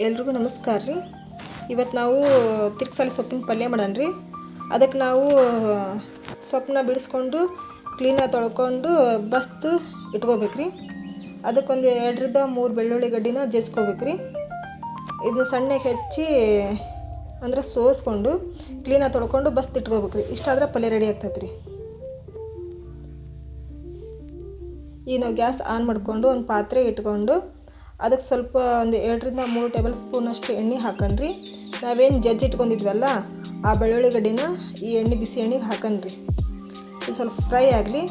ಎಲ್ರಿಗೂ ನಮಸ್ಕಾರ ರೀ. ಇವತ್ತು ನಾವು ತಿರ್ಗಸಾಲಿ ಸೊಪ್ಪಿನ ಪಲ್ಯ ಮಾಡೋಣ ರೀ. ಅದಕ್ಕೆ ನಾವು ಸೊಪ್ಪನ್ನ ಬಿಡಿಸ್ಕೊಂಡು ಕ್ಲೀನಾಗಿ ತೊಳ್ಕೊಂಡು ಬಸ್ತು ಇಟ್ಕೋಬೇಕು ರೀ. ಅದಕ್ಕೊಂದು ಎರಡರಿಂದ ಮೂರು ಬೆಳ್ಳುಳ್ಳಿ ಗಡ್ಡಿನ ಜಜ್ಕೋಬೇಕು ರೀ. ಇದನ್ನ ಸಣ್ಣಗೆ ಹೆಚ್ಚಿ ಅಂದರೆ ಸೋಸ್ಕೊಂಡು ಕ್ಲೀನಾಗಿ ತೊಳ್ಕೊಂಡು ಬಸ್ತು ಇಟ್ಕೋಬೇಕು ರೀ. ಇಷ್ಟಾದ್ರೆ ಪಲ್ಯ ರೆಡಿ ಆಗ್ತೈತೆ ರೀ. ಈಗ ನಾವು ಗ್ಯಾಸ್ ಆನ್ ಮಾಡಿಕೊಂಡು ಒಂದು ಪಾತ್ರೆ ಇಟ್ಕೊಂಡು ಅದಕ್ಕೆ ಸ್ವಲ್ಪ ಒಂದು ಎರಡರಿಂದ ಮೂರು ಟೇಬಲ್ ಸ್ಪೂನಷ್ಟು ಎಣ್ಣೆ ಹಾಕೊಂಡ್ರಿ ನಾವೇನು ಜಜ್ಜಿ ಇಟ್ಕೊಂಡಿದ್ವಲ್ಲ, ಆ ಬೆಳ್ಳುಳ್ಳಿ ಗಡ್ಡಿನ ಈ ಎಣ್ಣೆ ಬಿಸಿ ಎಣ್ಣೆಗೆ ಹಾಕೊಂಡ್ರಿ ಇದು ಸ್ವಲ್ಪ ಫ್ರೈ ಆಗಲಿ.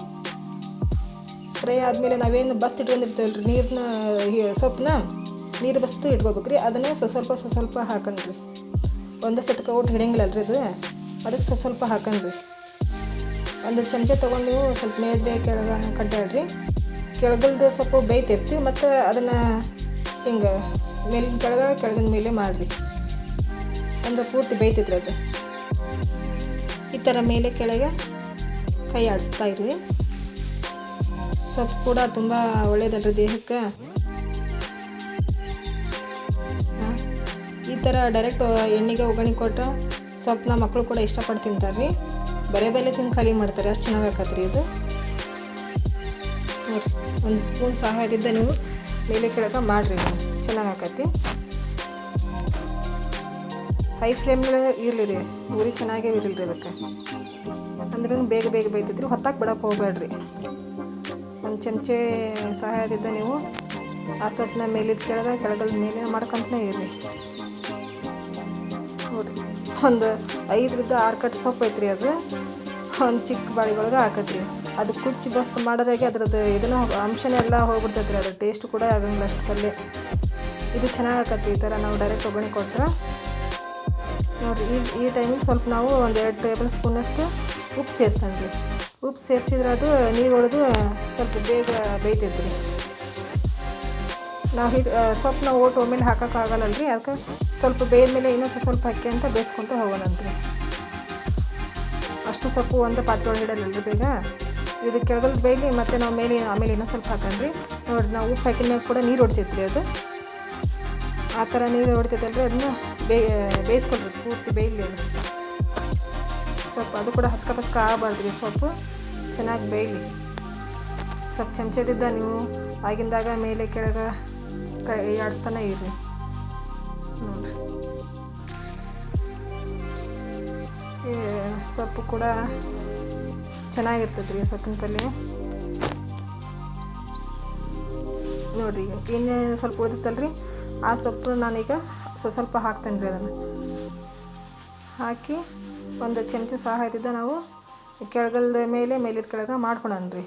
ಫ್ರೈ ಆದಮೇಲೆ ನಾವೇನು ಬಸ್ತು ಇಟ್ಕೊಂಡಿರ್ತೀವಲ್ಲ ರೀ ನೀರನ್ನ ಸೊಪ್ಪನ್ನ ನೀರು ಬಸ್ತು ಇಟ್ಕೋಬೇಕ್ರಿ. ಅದನ್ನೇ ಸ್ವ ಸ್ವಲ್ಪ ಸ್ವ ಸ್ವಲ್ಪ ಹಾಕಣ್ರಿ. ಒಂದೇ ಸತಕ ಊಟ ಹಿಡಿಯಂಗಿಲ್ಲ ಅಲ್ರಿ ಅದು ಅದಕ್ಕೆ ಸ್ವಸ್ವಲ್ಪ ಸ್ವಲ್ಪ ಒಂದು ಚಮಚ ತೊಗೊಂಡು ನೀವು ಸ್ವಲ್ಪ ಮೇಲೆ ಕೆಳಗೆ ಕಡ್ಡಾಡ್ರಿ. ಕೆಳಗಲ್ದು ಸ್ವಲ್ಪ ಬೇಯ್ತಿರ್ತೀವಿ ಮತ್ತು ಅದನ್ನು ಹಿಂಗೆ ಮೇಲಿನ ಕೆಳಗೆ ಕೆಳಗಿನ ಮೇಲೆ ಮಾಡಿರಿ. ಅಂದ್ರೆ ಪೂರ್ತಿ ಬೇಯ್ತಿದ್ರೆ ಅದು. ಈ ಥರ ಮೇಲೆ ಕೆಳಗೆ ಕೈ ಆಡಿಸ್ತಾ ಇರಿ ಸೊಪ್ಪು ಕೂಡ ತುಂಬ ಒಳ್ಳೆಯದಲ್ಲ ದೇಹಕ್ಕೆ. ಈ ಥರ ಡೈರೆಕ್ಟ್ ಎಣ್ಣೆಗೆ ಒಗ್ಗರಣೆ ಕೊಟ್ಟು ಸೊಪ್ಪನ್ನ ಮಕ್ಕಳು ಕೂಡ ಇಷ್ಟಪಟ್ಟು ತಿಂತಾರೆ ರೀ ಬರೇ ಬೇಲೆ ತಿಂದು ಖಾಲಿ ಮಾಡ್ತಾರೆ, ಅಷ್ಟು ಚೆನ್ನಾಗಿ ಆಕತ್ರಿ ಇದು. ನೋಡಿರಿ ಒಂದು ಸ್ಪೂನ್ ಸಹಾಯದಿಂದ ನೀವು ಮೇಲೆ ಕೆಳಗೆ ಮಾಡಿರಿ. ಚೆನ್ನಾಗಿ ಆಕತಿ. ಹೈ ಫ್ಲೇಮ್ನಾಗ ಇರಲಿ ರೀ. ಉರಿ ಚೆನ್ನಾಗೇ ಇರಲಿ ರೀ ಅದಕ್ಕೆ. ಅಂದ್ರೆ ಬೇಗ ಬೇಗ ಬೈತೈತ್ರಿ ಹೊತ್ತಾಕ್ ಬಿಡಕ್ಕೆ ಹೋಗ್ಬೇಡ್ರಿ. ಒಂದು ಚಮಚೆ ಸಹಾಯದಿಂದ ನೀವು ಆ ಸೊಪ್ಪನ್ನ ಮೇಲಿದ ಕೆಳಗೆ, ಕೆಳಗಲ್ ಮೇಲೆ ಮಾಡ್ಕೊಂತನೇ ಇರ್ರಿ. ನೋಡಿರಿ. ಒಂದು ಐದರಿಂದ ಆರು ಕಟ್ ಸೊಪ್ಪು ಐತ್ರಿ ಅದು. ಒಂದು ಚಿಕ್ಕ ಬಾಳಿಗೊಳಗೆ ಹಾಕತ್ರಿ. ಅದು ಕುಚ್ಚಿ ಬಸ್ತು ಮಾಡೋರಾಗೆ ಅದ್ರದ್ದು ಇದನ್ನು ಅಂಶನೇ ಎಲ್ಲ ಹೋಗ್ಬಿಡ್ತೈತೆ ರೀ ಅದ್ರ ಟೇಸ್ಟ್ ಕೂಡ ಆಗಂಗಿಲ್ಲ ಅಷ್ಟು ಇದು ಚೆನ್ನಾಗಿ ಆಕತ್ರಿ ಈ ಥರ ನಾವು ಡೈರೆಕ್ಟ್ ಒಗ್ಗರಣೆ ಕೊಟ್ಟರೆ ನೋಡಿರಿ, ಈ ಈ ಟೈಮಿಗೆ ಸ್ವಲ್ಪ ನಾವು ಒಂದು ಎರಡು ಟೇಬಲ್ ಸ್ಪೂನಷ್ಟು ಉಪ್ಪು ಸೇರ್ಸಣ್ರಿ ಉಪ್ಪು ಸೇರಿಸಿದ್ರೆ ಅದು ನೀರು ಹೊಡೆದು ಸ್ವಲ್ಪ ಬೇಗ ಬೇಯ್ತೈತೆ ರೀ ನಾವು ಸ್ವಲ್ಪ ನಾವು ಓಟ್ ಒಮ್ಮೆಲೆ ಹಾಕೋಕ್ಕಾಗಲ್ಲ ರೀ ಅದಕ್ಕೆ ಸ್ವಲ್ಪ ಬೇಯ್ದ್ಮೇಲೆ ಇನ್ನೂ ಸ್ವಲ್ಪ ಹಾಕಿ ಅಂತ ಬೇಯಿಸ್ಕೊತ ಹೋಗೋಣಂತ್ರಿ. ಅಷ್ಟು ಸೊಪ್ಪು ಒಂದು ಪಾತ್ರೆ ಒಳಗಡೆ ಬೇಗ. ಇದು ಕೆಳಗಲ್ ಬೇಯಲಿ ಮತ್ತು ನಾವು ಮೇಲೆ, ಆಮೇಲೆ ಇನ್ನೂ ಸ್ವಲ್ಪ ಹಾಕೊಂಡ್ರಿ ನೋಡಿ ನಾವು ಉಪ್ಪು ಹಾಕಿದ ಮ್ಯಾಗ ಕೂಡ ನೀರು ಹೊಡ್ತೈತೆ ರೀ ಅದು. ಆ ಥರ ನೀರು ಹೊಡ್ತೈತಲ್ರಿ ಅದನ್ನ ಬೇ ಬೇಯಿಸ್ಕೊಳ್ರಿ ಪೂರ್ತಿ ಬೇಯಲಿ ಅದು. ಸ್ವಲ್ಪ ಅದು ಕೂಡ ಹಸ್ಕ ಪಸ್ಕ ಆಗಬಾರ್ದು ರೀ ಸೊಪ್ಪು. ಚೆನ್ನಾಗಿ ಬೇಯಲಿ. ಸ್ವಲ್ಪ ಚಮಚದಿದ್ದ ನೀವು ಆಗಿಂದಾಗ ಮೇಲೆ, ಕೆಳಗೆ ಕೈ ಇರಿ ಇರ್ರಿ. ನೋಡಿರಿ. ಸೊಪ್ಪು ಕೂಡ ಚೆನ್ನಾಗಿರ್ತೈತೆ ರೀ ಸೊಪ್ಪಿನ ಪಲ್ಯ ನೋಡಿರಿ ಇನ್ನೇನು ಸ್ವಲ್ಪ ಉಳಿದತ್ತಲ್ರಿ ಆ ಸೊಪ್ಪು ನಾನೀಗ ಸ್ವ- ಸ್ವಲ್ಪ ಹಾಕ್ತೇನೆ ರೀ ಅದನ್ನು. ಹಾಕಿ ಒಂದು ಚಮಚ ಸಹಾಯದಿಂದ ನಾವು ಕೆಳಗಲ್ದ ಮೇಲೆ, ಮೇಲಿದ ಕೆಳಗೆ ಮಾಡ್ಕೊಳಣ್ರಿ.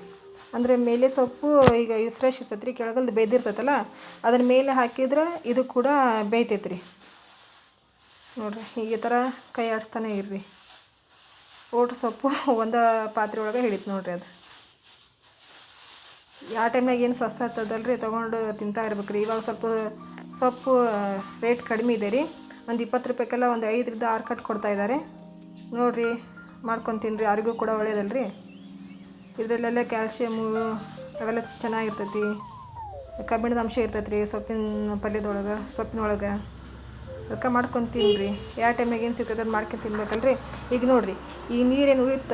ಅಂದರೆ ಮೇಲೆ ಸೊಪ್ಪು ಈಗ ಫ್ರೆಶ್ ಇರ್ತೈತೆ ರೀ ಕೆಳಗಲ್ದು ಬೇಯ್ದಿರ್ತೈತಲ್ಲ ಅದ್ರ ಮೇಲೆ ಹಾಕಿದ್ರೆ ಇದು ಕೂಡ ಬೇಯ್ತೈತೆ ರೀ ನೋಡಿರಿ ಈ ಥರ ಕೈ ಆಡಿಸ್ತಾನೆ ಇರ್ರಿ. ಓಟು ಸೊಪ್ಪು ಒಂದು ಪಾತ್ರೆ ಒಳಗೆ ಹಿಡಿತು ನೋಡ್ರಿ ಅದು. ಯಾವ ಟೈಮ್ನಾಗ ಏನು ಸಸ್ತ ಆಗ್ತದಲ್ರಿ ತೊಗೊಂಡು ತಿಂತಾ ಇರ್ಬೇಕು ರೀ ಇವಾಗ ಸ್ವಲ್ಪ ಸೊಪ್ಪು ರೇಟ್ ಕಡಿಮೆ ಇದೆ ರೀ. ಒಂದು ಇಪ್ಪತ್ತು ರೂಪಾಯಿಗೆಲ್ಲ ಒಂದು ಐದರಿಂದ ಆರು ಕಟ್ ಕೊಡ್ತಾ ಇದ್ದಾರೆ ನೋಡಿರಿ, ಮಾಡ್ಕೊಂಡು ತಿನ್ನಿರಿ ಯಾರಿಗೂ ಕೂಡ ಒಳ್ಳೇದಲ್ರಿ. ಇದರಲ್ಲೆಲ್ಲ ಕ್ಯಾಲ್ಶಿಯಮು ಅವೆಲ್ಲ ಚೆನ್ನಾಗಿರ್ತೈತಿ ಕಬ್ಬಿಣದ ಅಂಶ ಇರ್ತೈತೆ ರೀ ಸೊಪ್ಪಿನ ಪಲ್ಯದೊಳಗೆ, ಸೊಪ್ಪಿನೊಳಗೆ. ಅದಕ್ಕೆ ಮಾಡ್ಕೊಂಡು ತಿನ್ನಿರಿ ಯಾವ ಟೈಮಿಗೆ ಏನು ಸಿಗ್ತದೆ ಅದು ಮಾಡ್ಕೊಂಡು ತಿನ್ಬೇಕಲ್ರಿ. ಈಗ ನೋಡಿರಿ, ಈ ನೀರೇನು ಉಳಿತ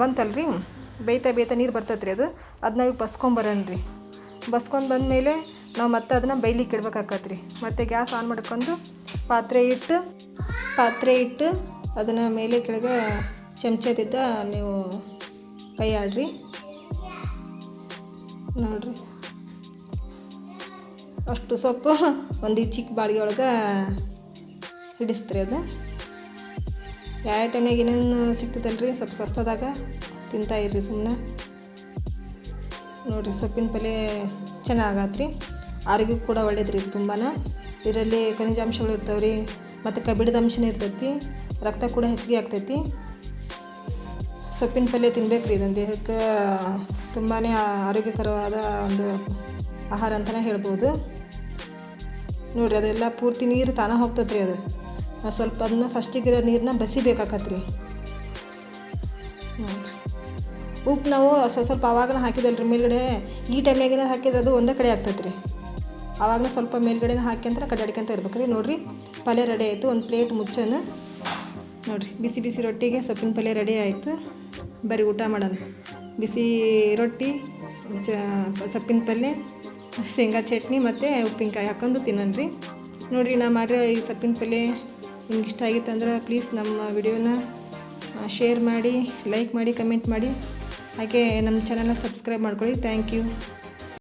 ಬಂತಲ್ರಿ? ಬೇಯ್ತಾ ಬೇಯ್ತಾ ನೀರು ಬರ್ತೈತೆ ರೀ ಅದು. ಅದು ನಾವು ಬಸ್ಕೊಂಬರಣ್ರಿ ಬಸ್ಕೊಂಡು ಬಂದಮೇಲೆ ನಾವು ಮತ್ತೆ ಅದನ್ನು ಬೈಲಿಕ್ಕೆ ಇಡ್ಬೇಕಾಕತ್ತೆ ರೀ ಮತ್ತು ಗ್ಯಾಸ್ ಆನ್ ಮಾಡ್ಕೊಂಡು ಪಾತ್ರೆ ಇಟ್ಟು ಪಾತ್ರೆ ಇಟ್ಟು ಅದನ್ನು ಮೇಲೆ ಕೆಳಗೆ ಚಮಚದಿಂದ ನೀವು ಕೈ ಆಡ್ರಿ. ನೋಡಿರಿ. ಅಷ್ಟು ಸೊಪ್ಪು ಒಂದು ಚಿಕ್ಕ ಬಾಳಿಗೆ ಒಳಗೆ ಹಿಡಿಸ್ತ್ರಿ ಅದು. ಯಾವ ಟೈಮ್ನಾಗ ಏನೇನು ಸಿಗ್ತದಲ್ರಿ ಸ್ವಲ್ಪ ಸಸ್ತದಾಗ ತಿಂತಾ ಇರ್ರಿ ಸುಮ್ಮನೆ ನೋಡಿರಿ, ಸೊಪ್ಪಿನ ಪಲ್ಯ ಚೆನ್ನಾಗತ್ರಿ. ಆರೋಗ್ಯಕ್ಕೆ ಕೂಡ ಒಳ್ಳೇದ್ರಿ ತುಂಬಾ ಇದರಲ್ಲಿ ಖನಿಜಾಂಶಗಳು ಇರ್ತಾವೆ ರೀ ಮತ್ತು ಕಬ್ಬಿಣದ ಅಂಶನೂ ಇರ್ತೈತಿ, ರಕ್ತ ಕೂಡ ಹೆಚ್ಚಿಗೆ ಆಗ್ತೈತಿ. ಸೊಪ್ಪಿನ ಪಲ್ಯ ತಿನ್ಬೇಕು ರೀ ಇದನ್ನು ದೇಹಕ್ಕೆ ತುಂಬಾ ಆರೋಗ್ಯಕರವಾದ ಒಂದು ಆಹಾರ ಅಂತಲೇ ಹೇಳ್ಬೋದು. ನೋಡಿರಿ, ಅದೆಲ್ಲ ಪೂರ್ತಿ ನೀರು ತಾನೇ ಹೋಗ್ತದ್ರಿ ಅದು. ಸ್ವಲ್ಪ ಅದನ್ನ ಫಸ್ಟಿಗೆ ನೀರನ್ನ ಬಸಿಬೇಕಾಕತ್ರಿ ನೋಡಿರಿ ಉಪ್ಪು ನಾವು ಸ್ವಲ್ಪ ಅವಾಗನ ಹಾಕಿದಲ್ರಿ, ಮೇಲ್ಗಡೆ ಈ ಟೈಮ್ನಾಗೇನ ಹಾಕಿದ್ರೆ ಅದು ಒಂದೇ ಕಡೆ ಆಗ್ತೈತೆ ರೀ ಆವಾಗಲೂ ಸ್ವಲ್ಪ ಮೇಲ್ಗಡೆನ ಹಾಕ್ಯಂದ್ರೆ ಅಂತ ಇರ್ಬೇಕು ರೀ ನೋಡಿರಿ, ಪಲ್ಯ ರೆಡಿ ಆಯಿತು, ಒಂದು ಪ್ಲೇಟ್ ಮುಚ್ಚನ. ನೋಡಿರಿ, ಬಿಸಿ ಬಿಸಿ ರೊಟ್ಟಿಗೆ ಸೊಪ್ಪಿನ ಪಲ್ಯ ರೆಡಿ ಆಯಿತು. ಬರೀ ಊಟ ಮಾಡೋಣ. ಬಿಸಿ ರೊಟ್ಟಿ ಸೊಪ್ಪಿನ ಪಲ್ಯ. ಶೇಂಗಾ ಚಟ್ನಿ ಮತ್ತು ಉಪ್ಪಿನಕಾಯಿ ಹಾಕೊಂಡು ತಿನ್ನೋಣ ನೋಡಿರಿ, ನಾ ಮಾಡಿರೋ ಈ ಸೊಪ್ಪಿನ ಪಲ್ಯ ನಿಮ್ಗೆ ಇಷ್ಟ ಆಗಿತ್ತು ಅಂದ್ರೆ ಪ್ಲೀಸ್ ನಮ್ಮ ವಿಡಿಯೋನ ಶೇರ್ ಮಾಡಿ ಲೈಕ್ ಮಾಡಿ ಕಮೆಂಟ್ ಮಾಡಿ. ಹಾಗೆ ನಮ್ಮ ಚಾನಲ್ನ ಸಬ್ಸ್ಕ್ರೈಬ್ ಮಾಡ್ಕೊಳ್ಳಿ. Thank you